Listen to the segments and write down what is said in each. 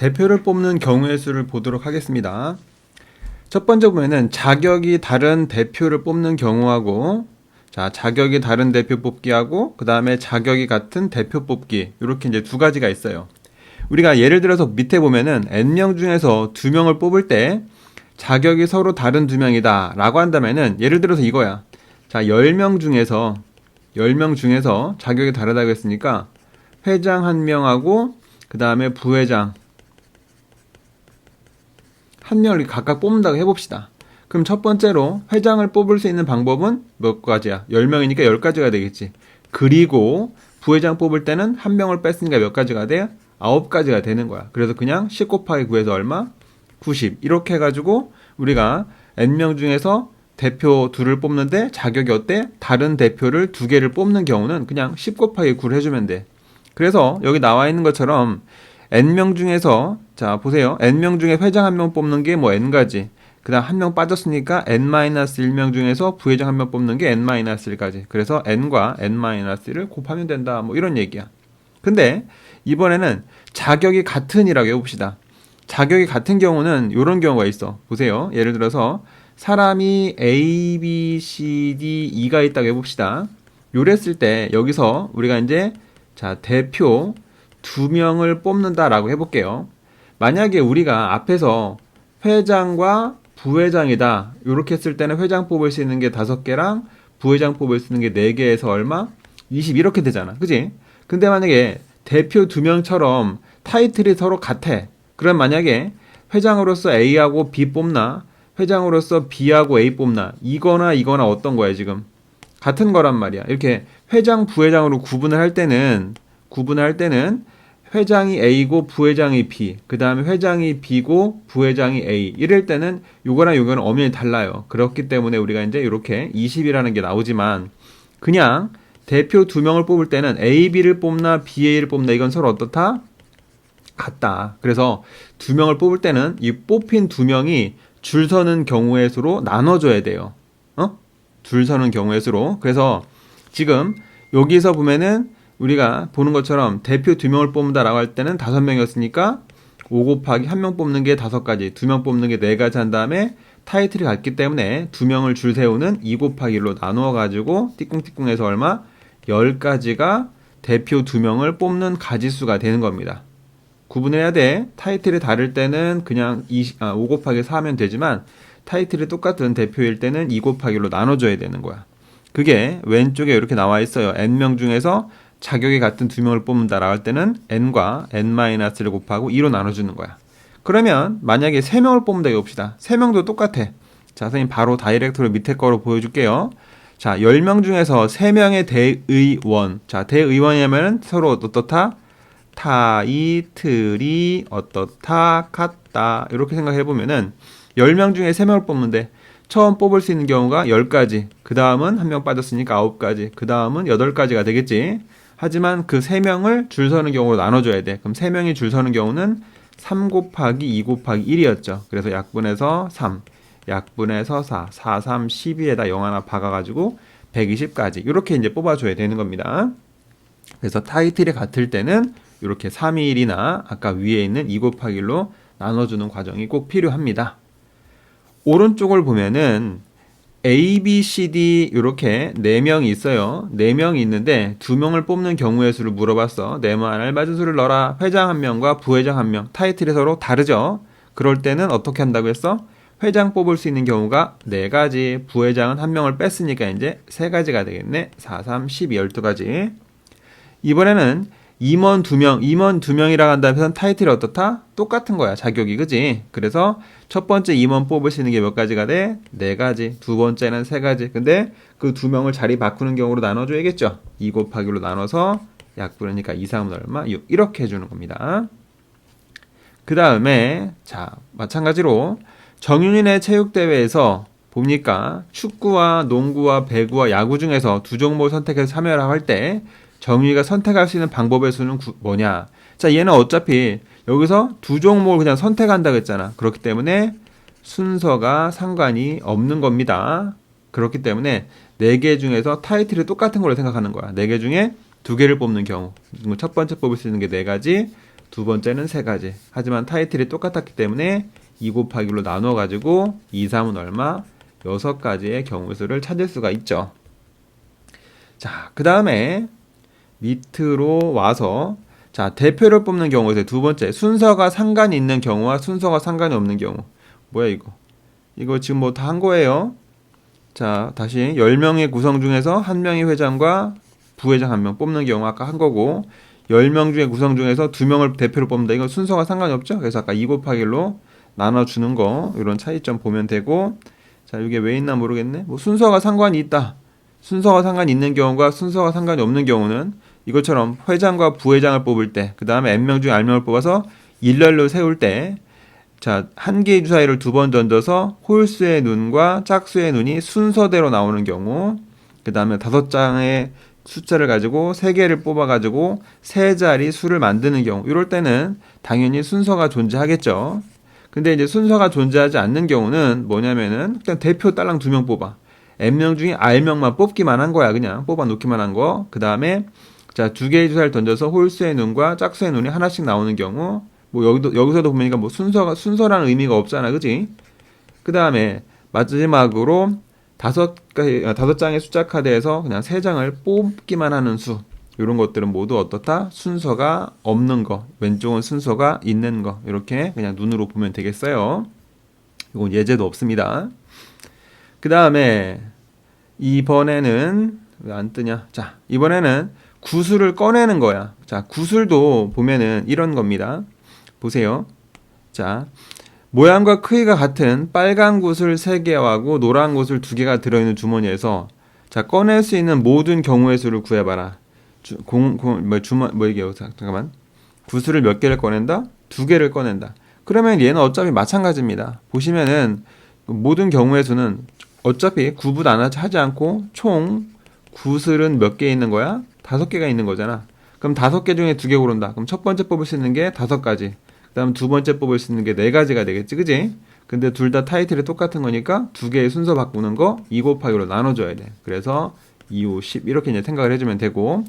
대표를 뽑는 경우의 수를 보도록 하겠습니다. 첫 번째 보면은 자격이 다른 대표를 뽑는 경우하고 자, 자격이 다른 대표 뽑기하고 그다음에 자격이 같은 대표 뽑기 이렇게 이제 두 가지가 있어요. 우리가 예를 들어서 밑에 보면은 n명 중에서 두 명을 뽑을 때 자격이 서로 다른 두 명이다라고 한다면은 예를 들어서 이거야. 자, 10명 중에서 10명 중에서 자격이 다르다고 했으니까 회장 한 명하고 그다음에 부회장 한 명을 각각 뽑는다고 해봅시다. 그럼 첫 번째로 회장을 뽑을 수 있는 방법은 몇 가지야? 10명이니까 10가지가 되겠지. 그리고 부회장 뽑을 때는 한 명을 뺐으니까 몇 가지가 돼? 9가지가 되는 거야. 그래서 그냥 10 곱하기 9에서 얼마? 90. 이렇게 해가지고 우리가 N명 중에서 대표 둘을 뽑는데 자격이 어때? 다른 대표를 두 개를 뽑는 경우는 그냥 10 곱하기 9를 해주면 돼. 그래서 여기 나와 있는 것처럼 n명 중에서 자 보세요. N명 중에 회장 한 명 뽑는 게 뭐 n가지. 그다음 한 명 빠졌으니까 n-1명 중에서 부회장 한 명 뽑는 게 n-1까지. 그래서 n과 n-를 곱하면 된다. 뭐 이런 얘기야. 근데 이번에는 자격이 같은이라고 해봅시다. 자격이 같은 경우는 이런 경우가 있어. 보세요. 예를 들어서 사람이 A, B, C, D, E가 있다고 해봅시다. 요랬을 때 여기서 우리가 이제 자 대표 두 명을 뽑는다라고 해볼게요. 만약에 우리가 앞에서 회장과 부회장이다. 이렇게 했을 때는 회장 뽑을 수 있는 게 다섯 개랑 부회장 뽑을 수 있는 게 네 개에서 얼마? 20 이렇게 되잖아. 그지? 근데 만약에 대표 두 명처럼 타이틀이 서로 같아. 그럼 만약에 회장으로서 A하고 B 뽑나? 회장으로서 B하고 A 뽑나? 이거나 이거나 어떤 거야, 지금? 같은 거란 말이야. 이렇게 회장, 부회장으로 구분을 할 때는 구분을 할 때는 회장이 A고 부회장이 B, 그 다음에 회장이 B고 부회장이 A. 이럴 때는 요거랑 요거는 엄연히 달라요. 그렇기 때문에 우리가 이제 이렇게 20이라는 게 나오지만 그냥 대표 두 명을 뽑을 때는 A, B를 뽑나 B, A를 뽑나 이건 서로 어떻다? 같다. 그래서 두 명을 뽑을 때는 이 뽑힌 두 명이 줄 서는 경우의 수로 나눠줘야 돼요. 어? 줄 서는 경우의 수로. 그래서 지금 여기서 보면은 우리가 보는 것처럼 대표 두 명을 뽑는다라고 할 때는 다섯 명이었으니까 5 곱하기 한 명 뽑는 게 다섯 가지, 두 명 뽑는 게 네 가지 한 다음에 타이틀이 같기 때문에 두 명을 줄 세우는 2 곱하기 1로 나누어 가지고 띠꿍띠꿍해서 얼마? 10가지가 대표 두 명을 뽑는 가지수가 되는 겁니다. 구분해야 돼. 타이틀이 다를 때는 그냥 20, 아, 5 곱하기 4 하면 되지만 타이틀이 똑같은 대표일 때는 2 곱하기 1로 나눠줘야 되는 거야. 그게 왼쪽에 이렇게 나와 있어요. n명 중에서 자격이 같은 두 명을 뽑는다라고 할 때는 n과 n-를 곱하고 2로 나눠주는 거야. 그러면 만약에 세 명을 뽑는다 해봅시다. 세 명도 똑같아. 자, 선생님 바로 다이렉트로 밑에 거로 보여줄게요. 자, 10명 중에서 3명의 대의원. 자, 대의원이면 서로 어떻다? 타이 틀이 어떻다? 같다. 이렇게 생각해 보면은 10명 중에 3명을 뽑는데 처음 뽑을 수 있는 경우가 10가지. 그 다음은 한 명 빠졌으니까 9가지. 그 다음은 8가지가 되겠지. 하지만 그 세 명을 줄 서는 경우로 나눠줘야 돼. 그럼 세 명이 줄 서는 경우는 3 곱하기 2 곱하기 1이었죠. 그래서 약분해서 3, 약분해서 4, 4, 3, 12에다 0 하나 박아가지고 120까지 이렇게 이제 뽑아줘야 되는 겁니다. 그래서 타이틀이 같을 때는 이렇게 3, 2, 1이나 아까 위에 있는 2 곱하기 1로 나눠주는 과정이 꼭 필요합니다. 오른쪽을 보면은 A, B, C, D 이렇게 네 명이 있어요. 네 명이 있는데 두 명을 뽑는 경우의 수를 물어봤어. 네모 하나를 맞은 수를 넣어라. 회장 한 명과 부회장 한 명. 타이틀이 서로 다르죠. 그럴 때는 어떻게 한다고 했어? 회장 뽑을 수 있는 경우가 네 가지, 부회장은 한 명을 뺐으니까 이제 세 가지가 되겠네. 4, 3, 12, 12가지. 이번에는 임원 두 명, 임원 두 명이라고 한다면 타이틀이 어떻다? 똑같은 거야, 자격이, 그지? 그래서 첫 번째 임원 있는 게 몇 가지가 돼? 네 가지. 두 번째는 세 가지. 근데 그 두 명을 자리 바꾸는 경우로 나눠줘야겠죠? 2 곱하기로 나눠서 약분이니까 2, 3은 얼마? 6. 이렇게 해주는 겁니다. 그 다음에, 자, 마찬가지로 정윤인의 체육대회에서 봅니까? 축구와 농구와 배구와 야구 중에서 두 종목을 선택해서 참여를 할 때 정유이가 선택할 수 있는 방법의 수는 구, 뭐냐? 자, 얘는 어차피 여기서 두 종목을 그냥 선택한다고 했잖아. 그렇기 때문에 순서가 상관이 없는 겁니다. 그렇기 때문에 네 개 중에서 타이틀이 똑같은 걸로 생각하는 거야. 네 개 중에 두 개를 뽑는 경우. 첫 번째 뽑을 수 있는 게 네 가지, 두 번째는 세 가지. 하지만 타이틀이 똑같았기 때문에 2 곱하기 1로 나눠 가지고 2, 3은 얼마? 여섯 가지의 경우 수를 찾을 수가 있죠. 자, 그 다음에 밑으로 와서 자, 대표를 뽑는 경우에서 두 번째 순서가 상관이 있는 경우와 순서가 상관이 없는 경우. 뭐야 이거? 이거 지금 뭐 다 한 거예요. 자, 다시 10명의 구성 중에서 한 명이 회장과 부회장 한 명 뽑는 경우 아까 한 거고 10명 중에 구성 중에서 두 명을 대표로 뽑는다. 이거 순서가 상관이 없죠? 그래서 아까 2 곱하기 1로 나눠 주는 거 이런 차이점 보면 되고 자, 이게 왜 있나 모르겠네. 뭐 순서가 상관이 있다. 순서가 상관이 있는 경우가 순서가 상관이 없는 경우는 이것처럼 회장과 부회장을 뽑을 때, 그 다음에 n명 중에 r명을 뽑아서 일렬로 세울 때, 자, 한 개의 주사위를 두 번 던져서 홀수의 눈과 짝수의 눈이 순서대로 나오는 경우, 그 다음에 다섯 장의 숫자를 가지고 세 개를 뽑아가지고 세 자리 수를 만드는 경우, 이럴 때는 당연히 순서가 존재하겠죠. 근데 이제 순서가 존재하지 않는 경우는 뭐냐면은 그냥 대표 딸랑 두 명 뽑아. n명 중에 r명만 뽑기만 한 거야. 그냥 뽑아 놓기만 한 거. 그 다음에 자, 두 개의 주사를 던져서 홀수의 눈과 짝수의 눈이 하나씩 나오는 경우, 뭐 여기도 여기서도 보니까 뭐 순서가 순서라는 의미가 없잖아, 그지? 그 다음에 마지막으로 다섯 가- 아, 다섯 장의 숫자 카드에서 그냥 세 장을 뽑기만 하는 수. 이런 것들은 모두 어떻다? 순서가 없는 거. 왼쪽은 순서가 있는 거. 이렇게 그냥 눈으로 보면 되겠어요. 이건 예제도 없습니다. 그 다음에 이번에는 왜 안 뜨냐? 자, 이번에는 구슬을 꺼내는 거야. 자, 구슬도 보면은 이런 겁니다. 보세요. 자, 모양과 크기가 같은 빨간 구슬 3개하고 노란 구슬 2개가 들어있는 주머니에서 자, 꺼낼 수 있는 모든 경우의 수를 구해봐라. 주, 공, 공, 뭐, 주머, 뭐? 자, 잠깐만. 구슬을 몇 개를 꺼낸다? 두 개를 꺼낸다. 그러면 얘는 어차피 마찬가지입니다. 보시면은 그 모든 경우의 수는 어차피 구분 안 하지 않고 총 구슬은 몇 개 있는 거야? 다섯 개가 있는 거잖아. 그럼 다섯 개 중에 두 개 고른다. 그럼 첫 번째 뽑을 수 있는 게 다섯 가지. 그다음 두 번째 뽑을 수 있는 게 네 가지가 되겠지, 그지? 근데 둘 다 타이틀이 똑같은 거니까 두 개의 순서 바꾸는 거 2 곱하기로 나눠줘야 돼. 그래서 2, 5, 10 이렇게 이제 생각을 해주면 되고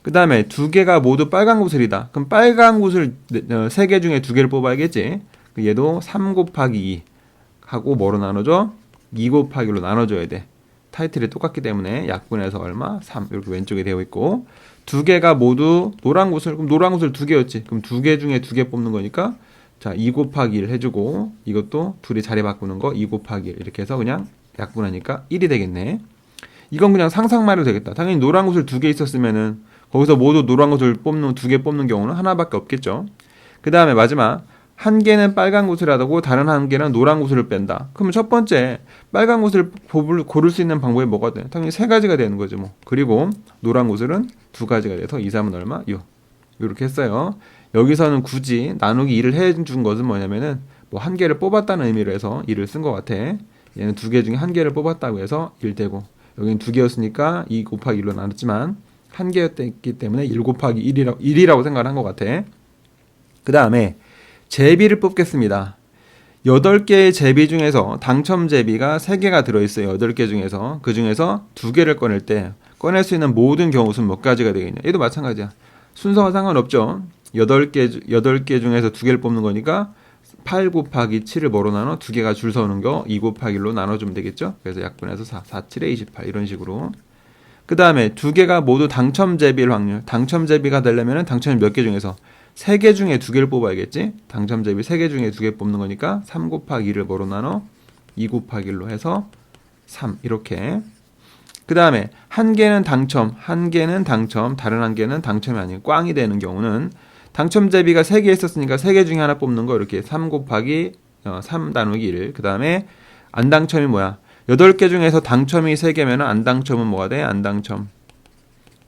그 다음에 두 개가 모두 빨간 구슬이다. 그럼 빨간 구슬 어, 세개 중에 두 개를 뽑아야겠지. 그 얘도 3 곱하기 2 하고 뭐로 나눠줘? 2 곱하기로 나눠줘야 돼. 타이틀이 똑같기 때문에 약분해서 얼마? 3 이렇게 왼쪽에 되어 있고 두 개가 모두 노란 구슬. 그럼 노란 구슬 두 개였지. 그럼 두 개 중에 두 개 뽑는 거니까 자 2 곱하기 1 해주고 이것도 둘이 자리 바꾸는 거 2 곱하기 1 이렇게 해서 그냥 약분하니까 1이 되겠네. 이건 그냥 상상만 해도 되겠다. 당연히 노란 구슬 두 개 있었으면은 거기서 모두 노란 구슬 뽑는 두 개 뽑는 경우는 하나밖에 없겠죠. 그 다음에 마지막 한 개는 빨간 구슬하고 다른 한 개는 노란 구슬을 뺀다. 그러면 첫 번째 빨간 구슬을 고를 수 있는 방법이 뭐가 돼? 당연히 세 가지가 되는 거죠, 뭐. 그리고 노란 구슬은 두 가지가 돼서 2, 3은 얼마? 6. 이렇게 했어요. 여기서는 굳이 나누기 2를 해준 것은 뭐냐면은 뭐 한 개를 뽑았다는 의미로 해서 2를 쓴 것 같아. 얘는 두 개 중에 한 개를 뽑았다고 해서 1 되고 여기는 두 개였으니까 2 곱하기 1로 나눴지만 한 개였기 때문에 1 곱하기 1이라고, 1이라고 생각을 한 것 같아. 그 다음에 제비를 뽑겠습니다. 8개의 제비 중에서 당첨 제비가 3개가 들어있어요. 8개 중에서. 그 중에서 2개를 꺼낼 때 꺼낼 수 있는 모든 경우 수는 몇 가지가 되겠냐. 얘도 마찬가지야. 순서와 상관없죠. 8개, 주- 8개 중에서 2개를 뽑는 거니까 8 곱하기 7을 뭐로 나눠? 2개가 줄 서는 거 2 곱하기 1로 나눠주면 되겠죠. 그래서 약분해서 4, 4, 7에 28 이런 식으로. 그 다음에 두 개가 모두 당첨 제비일 확률. 당첨 제비가 되려면 당첨이 몇 개 중에서 세 개 중에 두 개를 뽑아야겠지? 당첨 제비 세개 중에 두 개 뽑는 거니까 3 곱하기 2를 뭐로 나눠? 2 곱하기 1로 해서 3 이렇게 그 다음에 한 개는 당첨, 한 개는 당첨, 다른 한 개는 당첨이 아니고 꽝이 되는 경우는 당첨 제비가 세개 있었으니까 세개 중에 하나 뽑는 거 이렇게 3 곱하기 어, 3 나누기 1. 그 다음에 안 당첨이 뭐야? 8개 중에서 당첨이 3개면 안 당첨은 뭐가 돼? 안 당첨.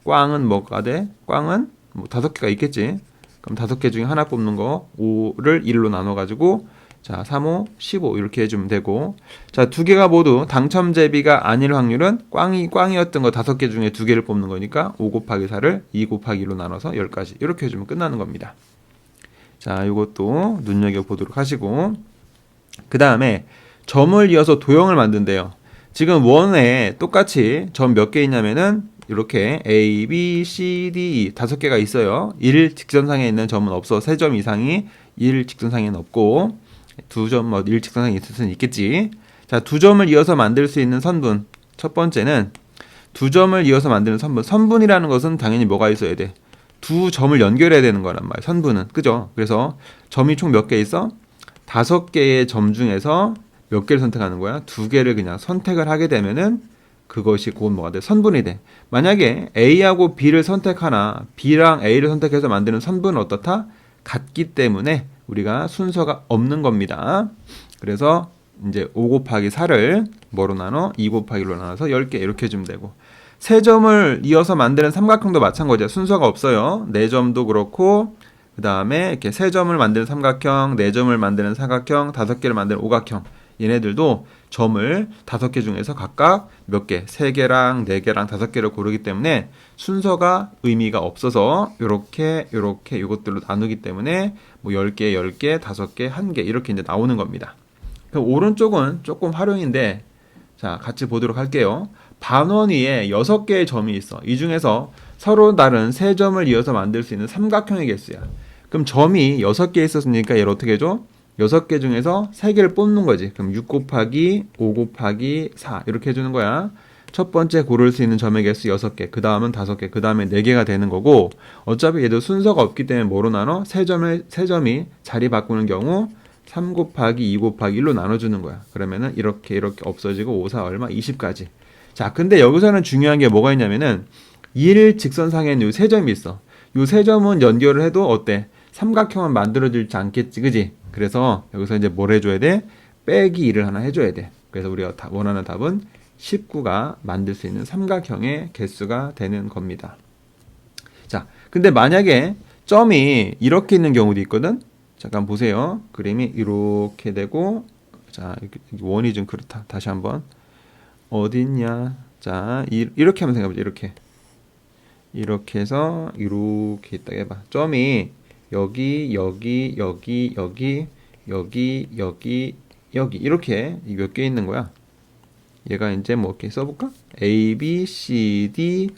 꽝은 뭐가 돼? 꽝은 뭐 다섯 개가 있겠지. 그럼 다섯 개 중에 하나 뽑는 거 5를 1로 나눠 가지고 자, 3, 5, 15 이렇게 해 주면 되고 자, 두 개가 모두 당첨 제비가 아닐 확률은 꽝이 꽝이었던 거 다섯 개 중에 두 개를 뽑는 거니까 5 곱하기 4를 2 곱하기 1로 나눠서 10가지 이렇게 해 주면 끝나는 겁니다. 자, 이것도 눈여겨 보도록 하시고 그 다음에 점을 이어서 도형을 만든대요. 지금 원에 똑같이 점 몇 개 있냐면은 이렇게 A, B, C, D, 다섯 개가 있어요. 1 직선상에 있는 점은 없어. 세점 이상이 1 직선상에는 없고 두점뭐1 직선상에 있을 수는 있겠지. 자, 두 점을 이어서 만들 수 있는 선분. 첫 번째는 두 점을 이어서 만드는 선분. 선분이라는 것은 당연히 뭐가 있어야 돼? 두 점을 연결해야 되는 거란 말이야. 선분은. 그죠? 그래서 점이 총 몇 개 있어? 다섯 개의 점 중에서 몇 개를 선택하는 거야? 두 개를 그냥 선택을 하게 되면은 그것이 곧 뭐가 돼? 선분이 돼. 만약에 A하고 B를 선택하나 B랑 A를 선택해서 만드는 선분은 어떻다? 같기 때문에 우리가 순서가 없는 겁니다. 그래서 이제 5 곱하기 4를 뭐로 나눠? 2 곱하기 1로 나눠서 10개 이렇게 해주면 되고 세 점을 이어서 만드는 삼각형도 마찬가지야. 순서가 없어요. 네 점도 그렇고 그 다음에 이렇게 세 점을 만드는 삼각형, 네 점을 만드는 사각형, 다섯 개를 만드는 오각형 얘네들도 점을 다섯 개 중에서 각각 몇 개, 세 개랑 네 개랑 다섯 개를 고르기 때문에 순서가 의미가 없어서 요렇게 요렇게 이것들로 나누기 때문에 뭐 10개, 10개, 5개, 1개 이렇게 이제 나오는 겁니다. 그럼 오른쪽은 조금 활용인데 자, 같이 보도록 할게요. 반원 위에 6개의 점이 있어. 이 중에서 서로 다른 세 점을 이어서 만들 수 있는 삼각형의 개수야. 그럼 점이 6개 있었으니까 얘를 어떻게 해줘? 6개 중에서 3개를 뽑는 거지. 그럼 6 곱하기 5 곱하기 4 이렇게 해주는 거야. 첫 번째 고를 수 있는 점의 개수 6개, 그 다음은 5개, 그 다음에 4개가 되는 거고 어차피 얘도 순서가 없기 때문에 뭐로 나눠? 세 점을, 세 점이 자리 바꾸는 경우 3 곱하기 2 곱하기 1로 나눠주는 거야. 그러면은 이렇게 이렇게 없어지고 5, 4 얼마? 20까지. 자, 근데 여기서는 중요한 게 뭐가 있냐면은 1 직선상에는 요 세 점이 있어. 요 세 점은 연결을 해도 어때? 삼각형은 만들어지지 않겠지, 그지? 그래서 여기서 이제 뭘 해줘야 돼? 빼기 1을 하나 해줘야 돼. 그래서 우리가 다- 원하는 답은 19가 만들 수 있는 삼각형의 개수가 되는 겁니다. 자, 근데 만약에 점이 이렇게 있는 경우도 있거든? 잠깐 보세요. 그림이 이렇게 되고, 자, 원이 좀 그렇다. 다시 한번. 어디 있냐? 자, 이, 이렇게 한번 생각해보자. 이렇게. 이렇게 해서 이렇게 있다 해봐. 점이 여기, 여기, 여기, 여기, 여기, 여기, 여기 이렇게 몇 개 있는 거야. 얘가 이제 뭐 이렇게 써볼까? A, B, C, D,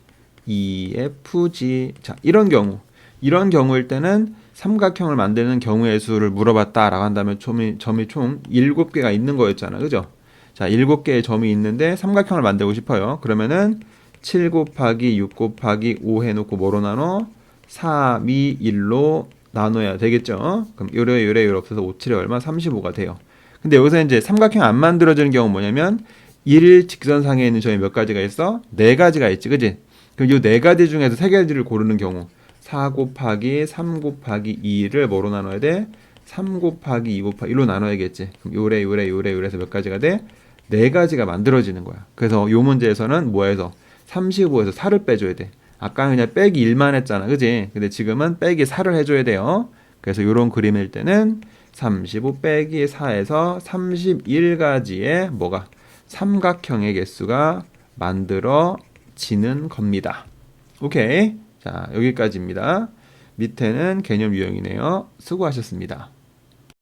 E, F, G. 자, 이런 경우. 이런 경우일 때는 삼각형을 만드는 경우의 수를 물어봤다라고 한다면 점이, 점이 총 7개가 있는 거였잖아. 그죠? 자, 7개의 점이 있는데 삼각형을 만들고 싶어요. 그러면은 7 곱하기 6 곱하기 5 해놓고 뭐로 나눠? 3, 2, 1로 나눠야 되겠죠? 그럼 요래 요래 요래 없어서 5, 7에 얼마? 35가 돼요. 근데 여기서 이제 삼각형 안 만들어지는 경우 뭐냐면 1 직선상에 있는 점이 몇 가지가 있어? 네 가지가 있지, 그지? 그럼 요 네 가지 중에서 세 가지를 고르는 경우 4 곱하기 3 곱하기 2를 뭐로 나눠야 돼? 3 곱하기 2 곱하기 1로 나눠야겠지. 그럼 요래 요래 요래 요래서 몇 가지가 돼? 네 가지가 만들어지는 거야. 그래서 요 문제에서는 뭐해서 35에서 4를 빼줘야 돼. 아까는 그냥 빼기 1만 했잖아. 그지? 근데 지금은 빼기 4를 해줘야 돼요. 그래서 요런 그림일 때는 35 빼기 4에서 31가지의 뭐가 삼각형의 개수가 만들어지는 겁니다. 오케이. 자, 여기까지입니다. 밑에는 개념 유형이네요. 수고하셨습니다.